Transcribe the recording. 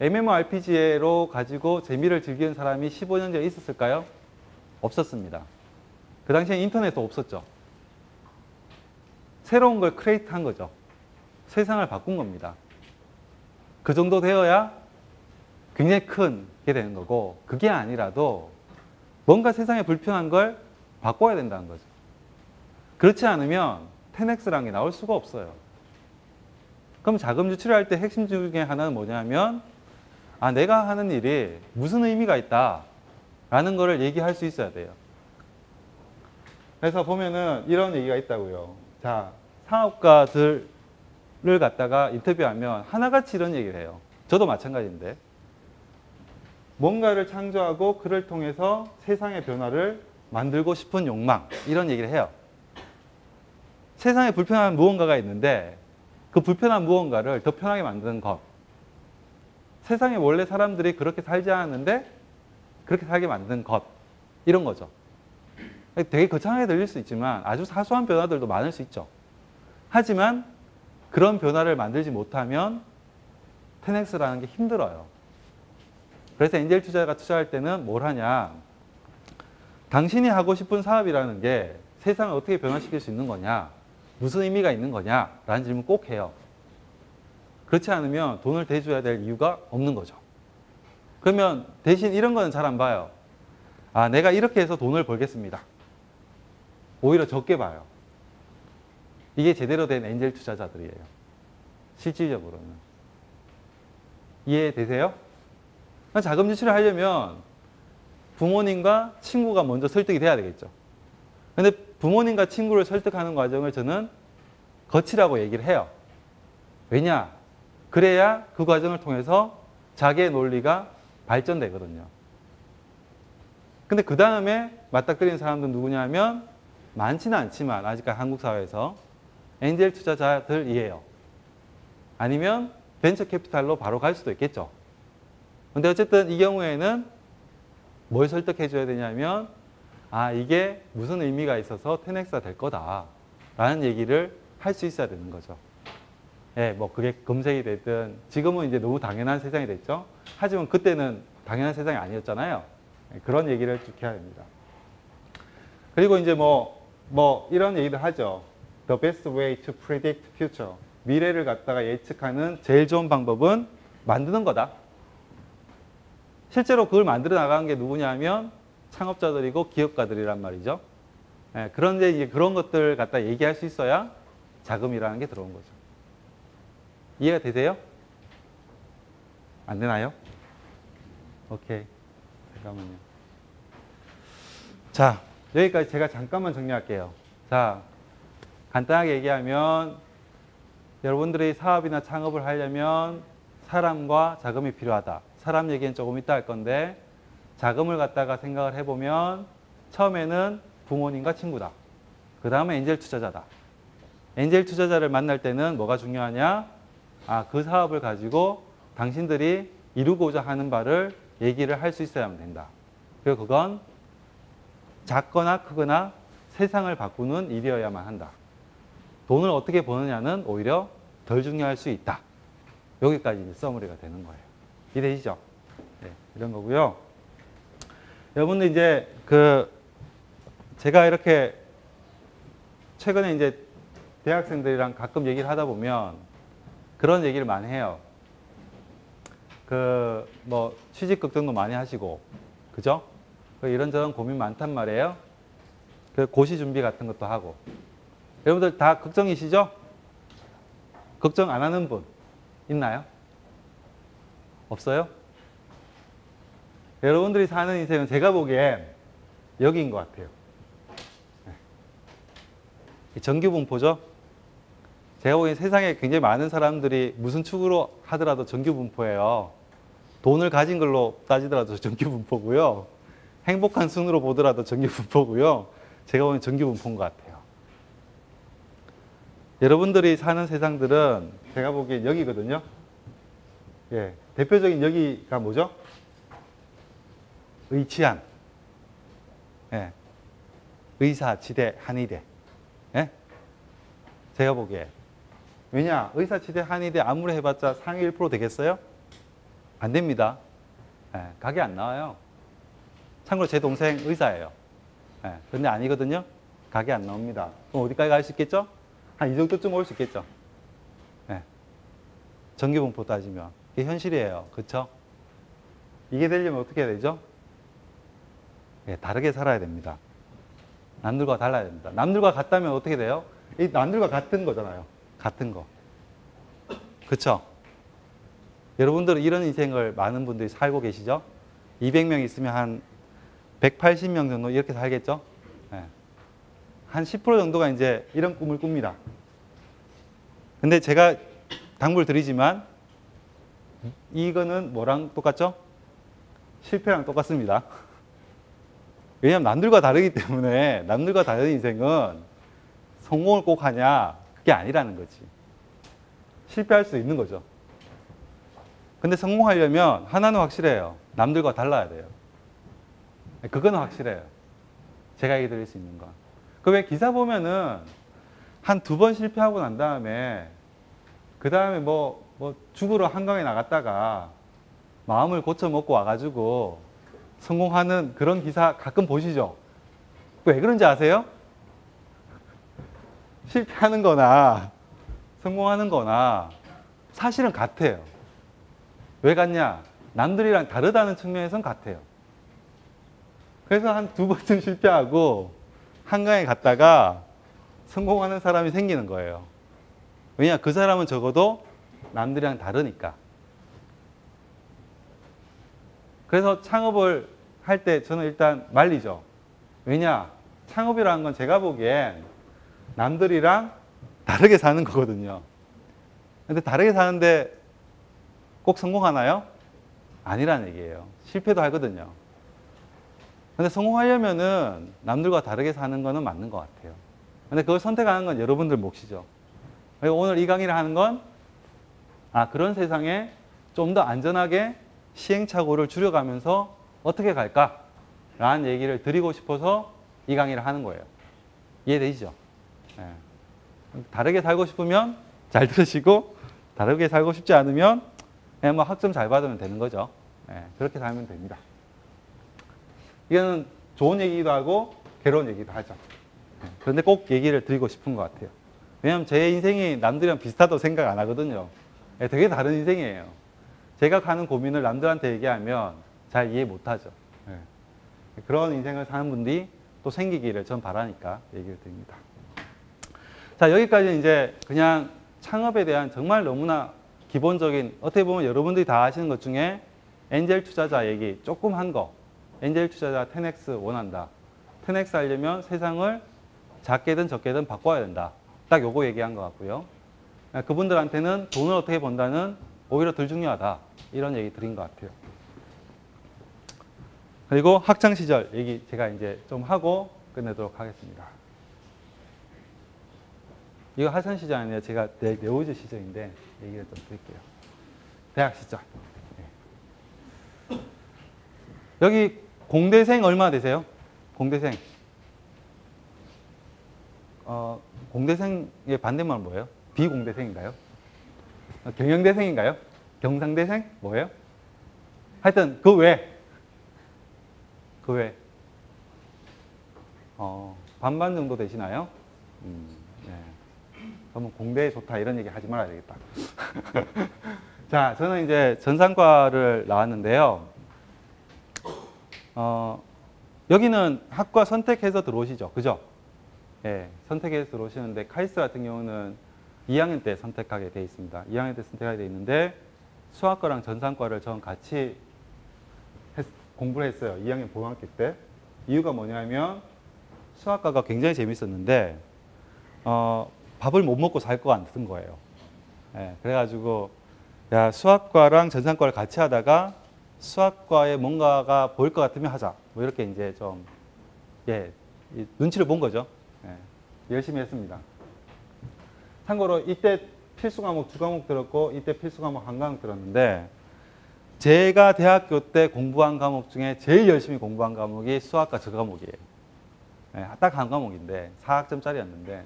MMORPG로 가지고 재미를 즐기는 사람이 15년 전에 있었을까요? 없었습니다. 그 당시에 인터넷도 없었죠. 새로운 걸 크리에이트 한 거죠. 세상을 바꾼 겁니다. 그 정도 되어야 굉장히 큰 게 되는 거고 그게 아니라도 뭔가 세상에 불편한 걸 바꿔야 된다는 거죠. 그렇지 않으면 10x라는 게 나올 수가 없어요. 그럼 자금 유출을 할때 핵심 중에 하나는 뭐냐면 아 내가 하는 일이 무슨 의미가 있다 라는 거를 얘기할 수 있어야 돼요. 그래서 보면은 이런 얘기가 있다고요. 자 사업가들을 갖다가 인터뷰하면 하나같이 이런 얘기를 해요. 저도 마찬가지인데 뭔가를 창조하고 그를 통해서 세상의 변화를 만들고 싶은 욕망 이런 얘기를 해요. 세상에 불편한 무언가가 있는데 그 불편한 무언가를 더 편하게 만드는 것. 세상에 원래 사람들이 그렇게 살지 않았는데 그렇게 살게 만든 것. 이런 거죠. 되게 거창하게 들릴 수 있지만 아주 사소한 변화들도 많을 수 있죠. 하지만 그런 변화를 만들지 못하면 10x라는 게 힘들어요. 그래서 엔젤 투자가 투자할 때는 뭘 하냐. 당신이 하고 싶은 사업이라는 게 세상을 어떻게 변화시킬 수 있는 거냐. 무슨 의미가 있는 거냐. 라는 질문 꼭 해요. 그렇지 않으면 돈을 대줘야 될 이유가 없는 거죠. 그러면 대신 이런 거는 잘 안 봐요. 아, 내가 이렇게 해서 돈을 벌겠습니다. 오히려 적게 봐요. 이게 제대로 된 엔젤 투자자들이에요. 실질적으로는. 이해되세요? 자금 유출을 하려면 부모님과 친구가 먼저 설득이 돼야 되겠죠. 근데 부모님과 친구를 설득하는 과정을 저는 거치라고 얘기를 해요. 왜냐? 그래야 그 과정을 통해서 자기의 논리가 발전되거든요. 근데 그 다음에 맞닥뜨리는 사람들은 누구냐면 많지는 않지만 아직까지 한국 사회에서 엔젤 투자자들이에요. 아니면 벤처 캐피탈로 바로 갈 수도 있겠죠. 근데 어쨌든 이 경우에는 뭘 설득해 줘야 되냐면 아 이게 무슨 의미가 있어서 10x가 될 거다 라는 얘기를 할 수 있어야 되는 거죠. 예, 뭐 그게 검색이 됐든 지금은 이제 너무 당연한 세상이 됐죠. 하지만 그때는 당연한 세상이 아니었잖아요. 예, 그런 얘기를 쭉 해야 됩니다. 그리고 이제 뭐, 뭐 이런 얘기도 하죠. The best way to predict future. 미래를 갖다가 예측하는 제일 좋은 방법은 만드는 거다. 실제로 그걸 만들어 나간 게 누구냐면 창업자들이고 기업가들이란 말이죠. 예, 그런데 이제 그런 것들 갖다 얘기할 수 있어야 자금이라는 게 들어온 거죠. 이해가 되세요? 안 되나요? 오케이. 잠깐만요. 자, 여기까지 제가 잠깐만 정리할게요. 자, 간단하게 얘기하면 여러분들이 사업이나 창업을 하려면 사람과 자금이 필요하다. 사람 얘기는 조금 이따 할 건데 자금을 갖다가 생각을 해보면 처음에는 부모님과 친구다. 그 다음에 엔젤 투자자다. 엔젤 투자자를 만날 때는 뭐가 중요하냐? 아, 그 사업을 가지고 당신들이 이루고자 하는 바를 얘기를 할 수 있어야만 된다. 그리고 그건 작거나 크거나 세상을 바꾸는 일이어야만 한다. 돈을 어떻게 버느냐는 오히려 덜 중요할 수 있다. 여기까지 이제 서머리가 되는 거예요. 이해되시죠? 네, 이런 거고요. 여러분들 이제 그 제가 이렇게 최근에 이제 대학생들이랑 가끔 얘기를 하다 보면 그런 얘기를 많이 해요. 그 뭐 취직 걱정도 많이 하시고 그죠? 그 이런저런 고민 많단 말이에요. 그 고시 준비 같은 것도 하고 여러분들 다 걱정이시죠? 걱정 안 하는 분 있나요? 없어요? 여러분들이 사는 인생은 제가 보기엔 여기인 것 같아요. 네. 정규분포죠? 제가 보기엔 세상에 굉장히 많은 사람들이 무슨 축으로 하더라도 정규 분포예요. 돈을 가진 걸로 따지더라도 정규 분포고요. 행복한 순으로 보더라도 정규 분포고요. 제가 보기엔 정규 분포인 것 같아요. 여러분들이 사는 세상들은 제가 보기엔 여기거든요. 예, 대표적인 여기가 뭐죠? 의치안, 예, 의사, 지대, 한의대. 예? 제가 보기에. 왜냐? 의사, 지대, 한의대 아무리 해봤자 상위 1% 되겠어요? 안 됩니다. 예, 각이 안 나와요. 참고로 제 동생 의사예요. 예, 근데 아니거든요. 각이 안 나옵니다. 그럼 어디까지 갈 수 있겠죠? 한 이 정도쯤 올 수 있겠죠. 예. 전기분포 따지면. 이게 현실이에요. 그쵸? 이게 되려면 어떻게 해야 되죠? 예, 다르게 살아야 됩니다. 남들과 달라야 됩니다. 남들과 같다면 어떻게 돼요? 이 남들과 같은 거잖아요. 같은 거. 그쵸? 여러분들은 이런 인생을 많은 분들이 살고 계시죠? 200명 있으면 한 180명 정도 이렇게 살겠죠? 예. 한10% 정도가 이제 이런 꿈을 꿉니다. 근데 제가 당부를 드리지만 이거는 뭐랑 똑같죠? 실패랑 똑같습니다. 왜냐하면 남들과 다르기 때문에 남들과 다른 인생은 성공을 꼭 하냐 그게 아니라는 거지. 실패할 수 있는 거죠. 근데 성공하려면 하나는 확실해요. 남들과 달라야 돼요. 그거는 확실해요. 제가 얘기 드릴 수 있는 건. 그 왜 기사 보면은 한 두 번 실패하고 난 다음에 그 다음에 뭐, 뭐 죽으러 한강에 나갔다가 마음을 고쳐 먹고 와가지고 성공하는 그런 기사 가끔 보시죠? 왜 그런지 아세요? 실패하는 거나 성공하는 거나 사실은 같아요. 왜 같냐? 남들이랑 다르다는 측면에선 같아요. 그래서 한 두 번쯤 실패하고 한강에 갔다가 성공하는 사람이 생기는 거예요. 왜냐? 그 사람은 적어도 남들이랑 다르니까. 그래서 창업을 할 때 저는 일단 말리죠. 왜냐? 창업이라는 건 제가 보기엔 남들이랑 다르게 사는 거거든요. 근데 다르게 사는데 꼭 성공하나요? 아니라는 얘기예요. 실패도 하거든요. 근데 성공하려면은 남들과 다르게 사는 거는 맞는 것 같아요. 근데 그걸 선택하는 건 여러분들 몫이죠. 오늘 이 강의를 하는 건, 아, 그런 세상에 좀 더 안전하게 시행착오를 줄여가면서 어떻게 갈까? 라는 얘기를 드리고 싶어서 이 강의를 하는 거예요. 이해되시죠? 예. 다르게 살고 싶으면 잘 들으시고, 다르게 살고 싶지 않으면 그냥 뭐 학점 잘 받으면 되는 거죠. 예, 그렇게 살면 됩니다. 이거는 좋은 얘기기도 하고 괴로운 얘기도 하죠. 예, 그런데 꼭 얘기를 드리고 싶은 것 같아요. 왜냐하면 제 인생이 남들이랑 비슷하다고 생각 안 하거든요. 예, 되게 다른 인생이에요. 제가 가는 고민을 남들한테 얘기하면 잘 이해 못 하죠. 예. 그런 인생을 사는 분들이 또 생기기를 전 바라니까 얘기를 드립니다. 자, 여기까지 이제 그냥 창업에 대한 정말 너무나 기본적인 어떻게 보면 여러분들이 다 아시는 것 중에 엔젤 투자자 얘기 조금 한 거. 엔젤 투자자 10x 원한다. 10x 하려면 세상을 작게든 적게든 바꿔야 된다. 딱 요거 얘기한 것 같고요. 그분들한테는 돈을 어떻게 번다는 오히려 덜 중요하다. 이런 얘기 드린 것 같아요. 그리고 학창 시절 얘기 제가 이제 좀 하고 끝내도록 하겠습니다. 이거 하선 시절 아니에요. 제가 내, 네오즈 시절인데 얘기를 좀 드릴게요. 대학 시절. 네. 여기 공대생 얼마 되세요? 공대생. 어, 공대생의 반대말은 뭐예요? 비공대생인가요? 어, 경영대생인가요? 경상대생? 뭐예요? 하여튼 그 외. 그 외. 어, 반반 정도 되시나요? 음, 네. 그러면 공대 좋다 이런 얘기 하지 말아야 되겠다. 자, 저는 이제 전산과를 나왔는데요. 어, 여기는 학과 선택해서 들어오시죠. 그죠? 예, 선택해서 들어오시는데 카이스 같은 경우는 2학년 때 선택하게 돼 있습니다. 2학년 때 선택하게 돼 있는데 수학과랑 전산과를 전 같이 했- 공부를 했어요. 2학년 고등학교 때. 이유가 뭐냐면 수학과가 굉장히 재밌었는데 어, 밥을 못 먹고 살 것 같은 거예요. 예, 그래가지고 야 수학과랑 전산과를 같이 하다가 수학과에 뭔가가 보일 것 같으면 하자. 뭐 이렇게 이제 좀 예, 이 눈치를 본 거죠. 예, 열심히 했습니다. 참고로 이때 필수 과목 두 과목 들었고 이때 필수 과목 한 과목 들었는데 제가 대학교 때 공부한 과목 중에 제일 열심히 공부한 과목이 수학과 저 과목이에요. 예, 딱한 과목인데 4학점짜리였는데